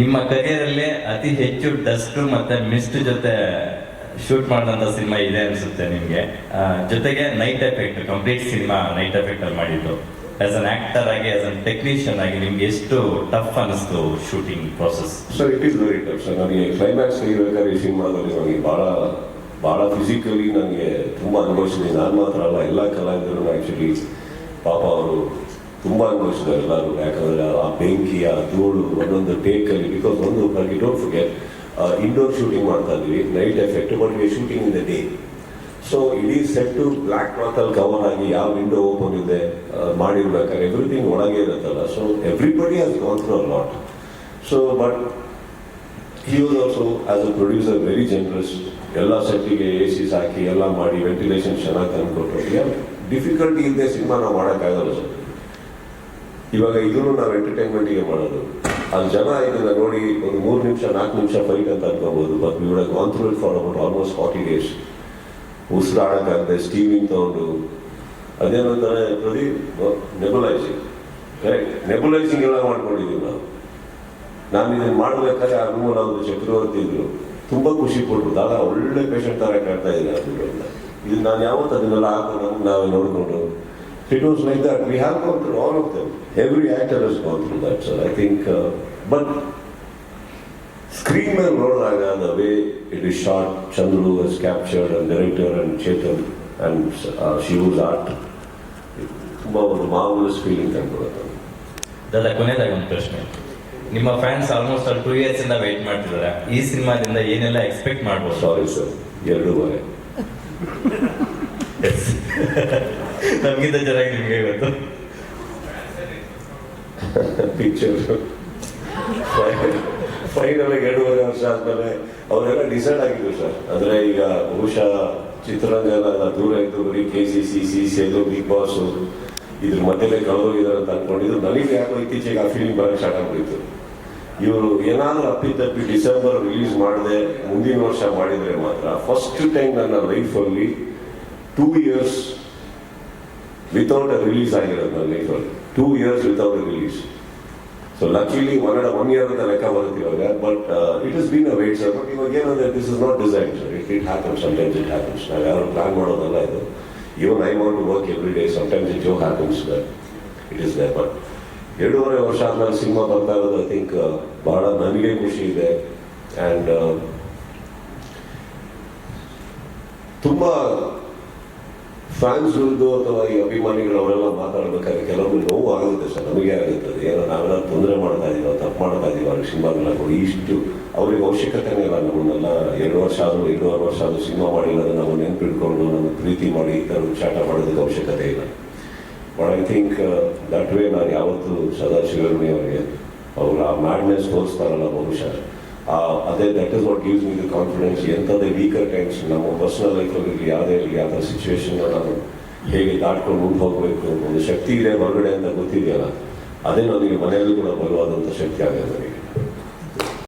ನಿಮ್ಮ ಕರಿಯರಲ್ಲೇ ಅತಿ ಹೆಚ್ಚು ಡಸ್ಟ್ ಮತ್ತು ಮಿಸ್ಟ್ ಜೊತೆ ಶೂಟ್ ಮಾಡಿದಂಥ ಸಿನಿಮಾ ಇದೆ ಅನಿಸುತ್ತೆ ನಿಮಗೆ. ಜೊತೆಗೆ night effect, complete cinema night effect ಅಲ್ಲಿ ಮಾಡಿದ್ದು. ಆಸ್ ಅನ್ ಆಕ್ಟರ್ ಆಗಿ ಆಸ್ ಅನ್ ಟೆಕ್ನಿಷಿಯನ್ ಆಗಿ ನಿಮ್ಗೆ ಎಷ್ಟು ಟಫ್ ಅನಿಸ್ತು shooting process sir it is very tough sir ನನಗೆ ಕ್ಲೈಮ್ಯಾಕ್ಸ್ ಇರಬೇಕಾದ್ರೆ ಈ ಸಿನಿಮಾದಲ್ಲಿ ನನಗೆ ಭಾಳ ಭಾಳ ಫಿಸಿಕಲಿ ನನಗೆ ತುಂಬ ಅನುಭವಿಸಿದೆ. ನಾನು ಮಾತ್ರ ಅಲ್ಲ, ಎಲ್ಲ ಕಲಾವಿದರು ಆ್ಯಕ್ಚುಲಿ ಪಾಪ ಅವರು ತುಂಬ ಅನುಭವಿಸಿದ್ದಾರೆ ಎಲ್ಲರೂ, ಯಾಕಂದರೆ ಆ ಬೆಂಕಿ, ಆ ಧೂಳು, ಒಂದೊಂದು ಟೇಕಲ್ಲಿ ಬಿಕಾಸ್ ಒಂದು ನನಗೆ ಡೋಂಟ್ ಫುಗೆಟ್ ಇಂಡೋರ್ ಶೂಟಿಂಗ್ ಮಾಡ್ತಾ ಇದ್ವಿ night effect but we shooting in the day so ಇಡೀ ಸೆಟ್ ಬ್ಲ್ಯಾಕ್ ಕ್ಲಾತಲ್ಲಿ ಕವರ್ ಆಗಿ ಯಾವ ವಿಂಡೋ ಓಪನ್ ಇದೆ ಮಾಡಿರ್ಬೇಕಾದ್ರೆ ಎವ್ರಿಥಿಂಗ್ ಒಳಗೆ ಇರುತ್ತಲ್ಲ. So everybody has gone through a lot so but he was also as a producer very generous ಎಲ್ಲ ಸೆಟ್ಟಿಗೆ ಎ ಸಿ ಹಾಕಿ ಎಲ್ಲ ಮಾಡಿ ವೆಂಟಿಲೇಷನ್ ಚೆನ್ನಾಗಿ ತಂದುಕೊಟ್ರು. ಡಿಫಿಕಲ್ಟಿ ಇಲ್ಲದೆ ಸಿನಿಮಾ ನಾವು ಮಾಡೋಕ್ಕಾಗಲ್ಲ ಸರ್ ಇವಾಗ ಇದನ್ನು ನಾವು ಎಂಟರ್ಟೈನ್ಮೆಂಟಿಗೆ ಮಾಡೋದು. ಅಲ್ಲಿ ಜನ ಇದನ್ನ ನೋಡಿ ಒಂದು ಮೂರು ನಿಮಿಷ, ನಾಲ್ಕು ನಿಮಿಷ ಫೈಟ್ ಅಂತ ಅನ್ಕೋಬಹುದು ಬಟ್ ಇವಾಗ gone through it for about almost forty days ಉಸಿರಾಡಕ್ಕಾಗದೆ steaming ತಗೊಂಡು. ಅದೇನಂತಾರೆ ಪ್ರದೀಪ್ ನೆಬುಲೈಸಿಂಗ್ ಕರೆಕ್ಟ್ ನೆಬುಲೈಸಿಂಗ್ ಎಲ್ಲ ಮಾಡ್ಕೊಂಡಿದ್ದೀವಿ ನಾವು. ನಾನು ಇದನ್ನು ಮಾಡ್ಬೇಕಾದ್ರೆ ರೂಮಲ್ಲಿ ಅವರು ಚಕ್ರವರ್ತಿ ಇದ್ರು. ತುಂಬಾ ಖುಷಿ ಕೊಟ್ಟರು ದಾದಾ, ಒಳ್ಳೆ ಪೇಷಂಟ್ ತರ ಕಾಡ್ತಾ ಇದ್ದಾರೆ ಇದು ನಾನು ಯಾವತ್ತು ಅದನ್ನೆಲ್ಲ ಹಾಕೊಂಡು ನಾವೇ ನೋಡಿಕೊಂಡು. It was like that we have gone through all of them every actor has gone through that sir I think but screen ಮೇಲೆ ನೋಡಿದಾಗ the way it is shot Chandru has captured and director and Chetan and Shiva's art ತುಂಬ ಒಂದು marvellous feeling ತಂದ್ಕೊಡುತ್ತೆ. ದಾದಾ ಕೊನೆಯದಾಗ ಒಂದು ಪ್ರಶ್ನೆ. ನಿಮ್ಮ fans almost ಅಲ್ಲಿ two years ಇಂದ wait ಮಾಡ್ತಿದ್ದಾರೆ. ಈ ಸಿನಿಮಾದಿಂದ ಏನೆಲ್ಲ ಎಕ್ಸ್ಪೆಕ್ಟ್ ಮಾಡ್ಬೋದು? ಸಾರಿ ಸರ್ ಎರಡೂವರೆ. ನಮ್ಗಿಂತ ಚೆನ್ನಾಗಿ ನಿಮ್ಗೆ ಇವತ್ತು ಪಿಕ್ಚರ್ ಫೈನಲ್ ಎರಡೂವರೆ ವರ್ಷ ಆದ್ಮೇಲೆ ಅವರೆಲ್ಲ ಡಿಸೈಡ್ ಆಗಿದ್ರು ಸರ್ ಅಂದ್ರೆ ಈಗ ಬಹುಶಃ ಚಿತ್ರರಂಗನ ದೂರ ಇದ್ದು ಬರೀ ಕೆ ಸಿ ಸಿ ಸಿ ಸೇದು ಬಿಗ್ ಬಾಸ್ ಇದ್ರ ಮಧ್ಯೆಲೆ ಕಳೆದೋಗಿದ್ದಾರೆ ಅಂತ ಅನ್ಕೊಂಡಿದ್ರು. ನನಗೆ ಯಾಕೋ ಇತ್ತೀಚೆಗೆ ಆ ಫೀಲಿಂಗ್ ಬರಕ್ಕೆ ಸ್ಟಾರ್ಟ್ ಆಗ್ಬಿಡ್ತು ಇವರು ಏನಾದ್ರೂ ಅಪ್ಪಿತಪ್ಪಿ ಡಿಸೆಂಬರ್ ರಿಲೀಸ್ ಮಾಡದೆ ಮುಂದಿನ ವರ್ಷ ಮಾಡಿದ್ರೆ ಮಾತ್ರ ಫಸ್ಟ್ ಟೈಮ್ ನನ್ನ ಲೈಫಲ್ಲಿ two years without a release ಆಗಿರೋದು ನನ್ನ ಲೈಫಲ್ಲಿ two years without release so luckily one one year ಅಂತ ಲೆಕ್ಕ ಬರುತ್ತೆ ಇವಾಗ. But it is been a wait sir but ಇವಾಗ ಏನಂದ್ರೆ this is not design sir it it happens sometimes it happens ನಾವು ಯಾರು ಪ್ಲಾನ್ ಮಾಡೋದಲ್ಲ ಇದು. Even I want to work every day sometimes it just happens it is the but ಎರಡೂವರೆ ವರ್ಷ ಆದ್ಮೇಲೆ cinema ಬರ್ತಾ ಇರೋದು ಐ ಥಿಂಕ್ ಬಹಳ ನನಗೆ ಖುಷಿ ಇದೆ. ಆ್ಯಂಡ್ ತುಂಬ ಫ್ಯಾನ್ಸ್ಗಳದ್ದು ಅಥವಾ ಈ ಅಭಿಮಾನಿಗಳು ಅವರೆಲ್ಲ ಮಾತಾಡ್ಬೇಕಾದ್ರೆ ಕೆಲವೊಮ್ಮೆ ನೋವು ಆಗುತ್ತೆ ಸರ್, ನಮಗೆ ಆಗುತ್ತೆ ಅದು ಏನೋ ನಾವೆಲ್ಲ ತೊಂದರೆ ಮಾಡ್ತಾ ಇದೀವೋ, ತಪ್ಪು ಮಾಡ್ತಾ ಇದೀವ ಸಿನಿಮಾಗಳನ್ನ ಕೊಡಿ ಇಷ್ಟು ಅವ್ರಿಗೆ ಅವಶ್ಯಕತೆನೇ ಇಲ್ಲ ನಮ್ಮನ್ನೆಲ್ಲ ಎರಡು ವರ್ಷ ಆದರೂ ಎರಡೂವರೆ ವರ್ಷ ಆದರೂ ಸಿನಿಮಾ ಮಾಡಿಲ್ಲ ನಾವು ನೆನ್ಪಿಟ್ಕೊಂಡು ನಮ್ಮ ಪ್ರೀತಿ ಮಾಡಿ ಈ ಥರ ಚಾಟ ಮಾಡೋದಕ್ಕೆ ಅವಶ್ಯಕತೆ ಇಲ್ಲ. But I think that way ನಾನು ಯಾವತ್ತೂ ಸದಾ ಶಿವರುಣಿ ಅವರಿಗೆ, ಅವರು ಆ ಮ್ಯಾಡ್ನೆಸ್ ತೋರಿಸ್ತಾರಲ್ಲ ಬಹುಶಃ. ಅದೇ that is what gives me the confidence ಎಂಥದೇ weaker times ನಮ್ಮ ಪರ್ಸನಲ್ ಲೈಫಲ್ಲಿ ಯಾವುದೇ ಇರಲಿ ಯಾವ ಸಿಚುವೇಶನ್ ನಾನು ಹೇಗೆ ದಾಟ್ಕೊಂಡು ಮುಂದೆ ಹೋಗಬೇಕು ಒಂದು ಶಕ್ತಿ ಇದೆ ಹೊರಗಡೆ ಅಂತ ಗೊತ್ತಿದೆಯಲ್ಲ, ಅದೇ ನನಗೆ ಮನೆಯಲ್ಲೂ ಕೂಡ ಬಲವಾದಂಥ ಶಕ್ತಿ ಆಗಿದೆ ನನಗೆ.